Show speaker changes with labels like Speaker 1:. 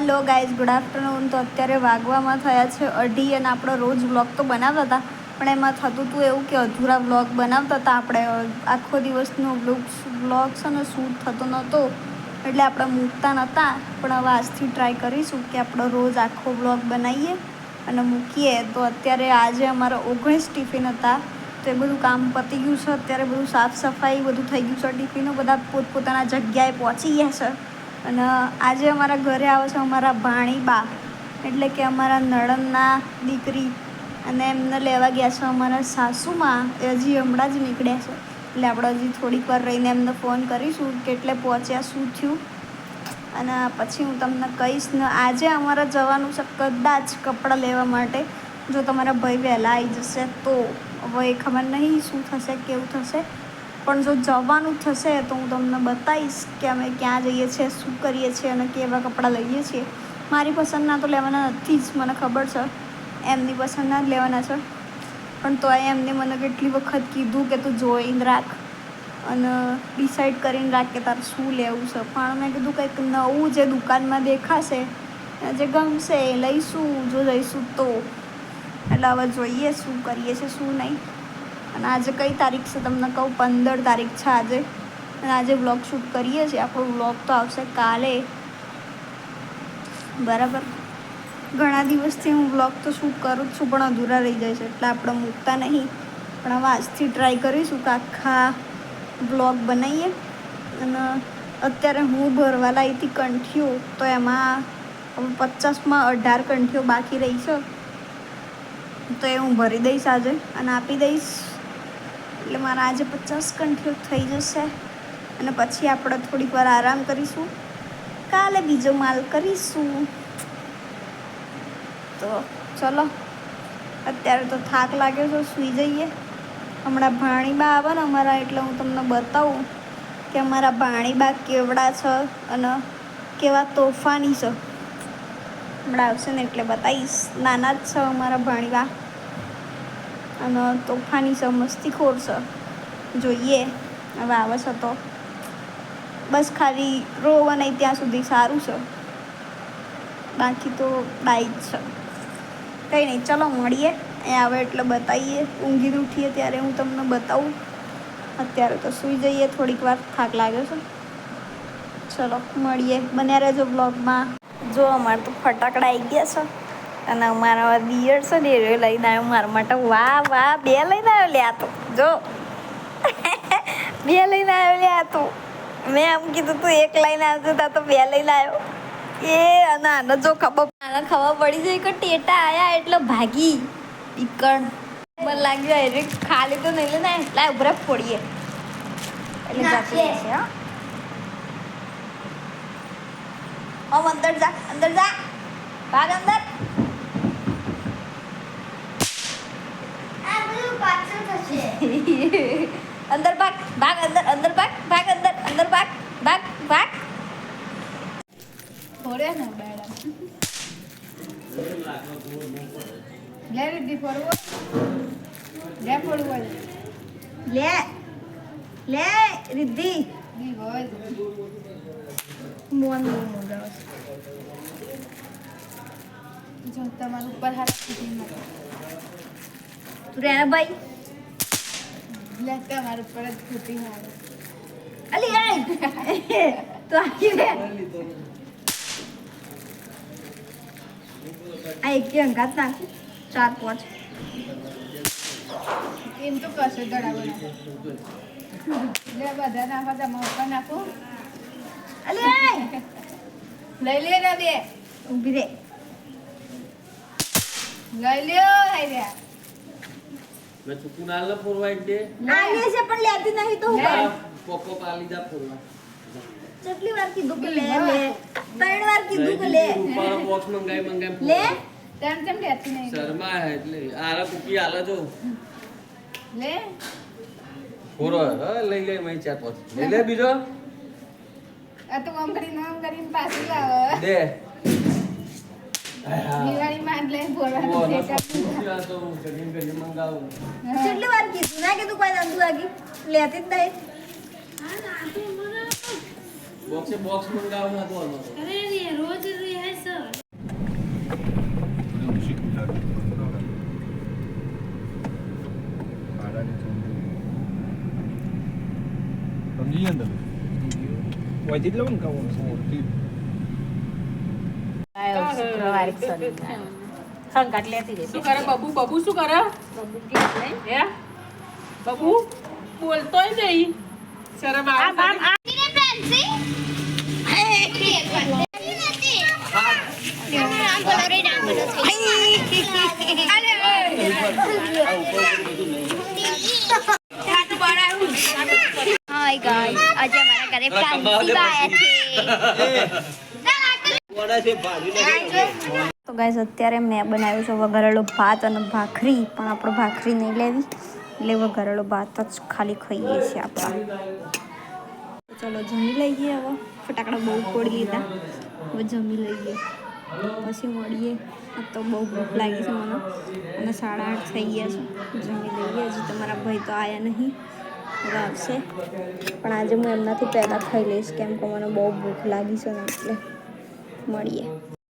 Speaker 1: Hello guys good afternoon તો અત્યારે વાગવામાં થયા છે અઢી અને આપણો રોજ વ્લોગ તો બનાવતા હતા, પણ એમાં થતું હતું એવું કે અધૂરા વ્લોગ બનાવતા હતા. આપણે આખો દિવસનો વ્લોગ છે ને શૂટ થતો નહોતો એટલે આપણે મૂકતા નહોતા પણ હવે આજથી ટ્રાય કરીશું કે આપણો રોજ આખો વ્લોગ બનાવીએ અને મૂકીએ. તો અત્યારે આજે અમારા ઓગણીસ ટિફિન હતા. તો એ બધું કામ પતી ગયું છે. અત્યારે બધું સાફ સફાઈ બધું થઈ ગયું છે. ટિફિનો બધા પોતપોતાના જગ્યાએ પહોંચી ગયા છે. અને આજે અમારા ઘરે આવે છે અમારા ભાણીબા. એટલે કે અમારા નણંદના દીકરી. અને એમને લેવા ગયા છે અમારા સાસુમાં. એ હજી હમણાં જ નીકળ્યા છે. એટલે આપણે હજી થોડીક વાર રહીને એમને ફોન કરીશું કેટલે પહોંચ્યા, શું થયું. અને પછી હું તમને કહીશ ને આજે અમારે જવાનું છે કદાચ કપડાં લેવા માટે. જો તમારા ભાઈ વહેલા આવી જશે તો. હવે એ ખબર નહીં શું થશે, કેવું થશે. પણ જો જવાનું થશે તો હું તમને બતાવીશ કે અમે ક્યાં જઈએ છીએ, શું કરીએ છીએ અને કેવા કપડાં લઈએ છીએ. મારી પસંદના તો લેવાના નથી જ, મને ખબર છે. એમની પસંદના જ લેવાના છે. પણ તો એમને મને કેટલી વખત કીધું કે તું જોઈને રાખ અને ડિસાઈડ કરીને રાખ કે તારે શું લેવું છે. પણ મેં કીધું કંઈક નવું જે દુકાનમાં દેખાશે, જે ગમશે એ લઈશું. જો જઈશું તો. એટલે હવે જોઈએ શું કરીએ છીએ, શું નહીં. અને આજે કઈ તારીખ છે તમને કહું? પંદર તારીખ છે આજે. અને આજે વ્લોગ શૂટ કરીએ છીએ. આપણો વ્લોગ તો આવશે કાલે. બરાબર. ઘણા દિવસથી હું વ્લોગ તો શૂટ કરું જ છું, પણ અધૂરા રહી જાય છે. એટલે આપણે મૂકતા નહીં. પણ હવે આજથી ટ્રાય કરીશું કે આખા વ્લોગ બનાવીએ. અને અત્યારે હું ભરવા લાવી હતી કંઠીઓ, તો એમાં પચાસમાં અઢાર કંઠીઓ બાકી રહી છે. તો એ હું ભરી દઈશ આજે અને આપી દઈશ. એટલે મારા આજે પચાસ કંઠીઓ થઈ જશે અને પછી આપણે થોડીક વાર આરામ કરીશું. કાલે બીજો માલ કરીશું. તો ચલો, અત્યારે તો થાક લાગ્યો છે, સૂઈ જઈએ. હમણાં ભાણીબા આવે ને અમારા, એટલે હું તમને બતાવું કે અમારા ભાણીબા કેવડા છે અને કેવા તોફાની છે. હમણાં આવશે ને એટલે બતાવીશ. નાના જ છે અમારા ભાણીબા. અને તોફાની છે મસ્તીખોર છે. જોઈએ. હવે આવે છે તો. બસ ખાલી રોવા નહીં ત્યાં સુધી સારું છે. બાકી તો બાઈક છે. કંઈ નહીં, ચલો મળીએ. એ આવે એટલે બતાવીએ ઊંઘીને ઉઠીએ ત્યારે હું તમને બતાવું. અત્યારે તો સૂઈ જઈએ, થોડીક વાર થાક લાગ્યો છે. ચલો, મળીએ. બન્યા રહેજો બ્લોગમાં જો, અમારે તો ફટાકડા આવી ગયા છે. અને અમારા દિયર છે ને એ લઈને આવ્યો મારા માટે. વાહ વાહ બે લઈને આવ્યો લ્યા તો. જો. બે લઈને આવ્યો લ્યા તો. મેં આમ કીધું તું એક લઈને આવજો તા તો બે લઈને આવ્યો. એ અને આને જો ખબર આને ખબર પડી જાય કે ટેટા આયા એટલે ભાગી. પીકણ મને લાગ્યું એટલે ખાલી તો નહીં લઈને એટલા ઉભરા પડીએ એટલે જતી છે હા. અંદર જા અંદર જા. ભાગ અંદર. અંદર ભાગ ભાગ અંદર અંદર ભાગ ભાગ અંદર અંદર ભાગ ભાગ ભાગ.
Speaker 2: થોડે ને બેડા લે રીધી ફરવો. લે ફરવો
Speaker 1: લે. લે રિદ્ધિ.
Speaker 2: દી હોય
Speaker 1: મોન મોગાવ
Speaker 2: જો તમારું ઉપર હાથ
Speaker 1: તું રે ભાઈ.
Speaker 2: લે તમારું ઉપર જ મારે
Speaker 1: અલી આય તો આખી રે આ એક અંગાત નાખ ચાર પાંચ
Speaker 2: એમ તો કશે દડા લે બધા નાખો તમે ઉપર નાખો
Speaker 1: અલી આય
Speaker 2: લઈ લે ને બે
Speaker 1: ઊભી રે
Speaker 2: લઈ લ્યો હાઈ રે
Speaker 3: મેં ચુકુનાલ ફોરવાઈટ દે
Speaker 1: આલે છે પણ લેતી નહીં તો હું. કરું?
Speaker 3: પોકો પાલીદા ફોરવા
Speaker 1: કેટલી વાર કીધું કે લે લે. ત્રણ વાર કીધું કે લે.
Speaker 3: ઉપર બોક્સ મંગાઈ મંગાઈ
Speaker 1: લે?
Speaker 2: તેમ તેમ લેતી નહીં?
Speaker 3: શર્મા હે એટલે. આલા કુકી આલા જો.
Speaker 2: લે.
Speaker 3: ફોરો હે લઈ લે મઈ ચાર પાંચ. લઈ લે બીજો.
Speaker 2: આ તો આમ કરીને આમ કરીને પાછી લાવો.
Speaker 3: દે.
Speaker 2: દિવાળી એટલે
Speaker 3: ઓ
Speaker 2: બોલવાનું
Speaker 3: નો
Speaker 2: છે
Speaker 3: કુકી આ તો? જમીન કરી મંગાવું.
Speaker 1: કેટલી વાર કીધું? ના કીધું કોઈ ધંધુ લાગી લેતી જ નહીં.
Speaker 3: બોક્સે બોક્સ મંગાવું હતું તો.
Speaker 4: અરે રે રોજ રહે છે સમજી ગયા ને તમે વૈદિક લેવું ને કહું
Speaker 2: શુક્રવારે શનિવાર સંકટ લેતી રહેશે
Speaker 5: શું કરે બબુ બબુ શું કરે હે બબુ બોલતોય નહીં શરમ આવે છે?
Speaker 1: હાય ગાઈસ આજે અમારા ઘરે ફ્રાન્સી આયા છે તો ગાઈસ અત્યારે મેં બનાવ્યું છે વઘારેલો ભાત અને ભાખરી, પણ આપણે ભાખરી નહીં લેવી. એટલે વઘારેલો ભાત જ ખાલી ખાઈએ છીએ આપણા. ચલો જમી લઈએ હવે. ફટાકડા બહુ પડી લીધા. હવે જમી લઈએ. પછી મળીએ. તો બહુ ભૂખ લાગી છે મને. અને સાડા આઠ થઈ ગયા છે. જમી લઈએ. હજી તમારા ભાઈ તો આવ્યા નહીં. હવે આવશે. પણ આજે હું એમનાથી પહેલાં ખાઈ લઈશ. કેમ કે મને બહુ ભૂખ લાગી છે એટલે. મળીએ.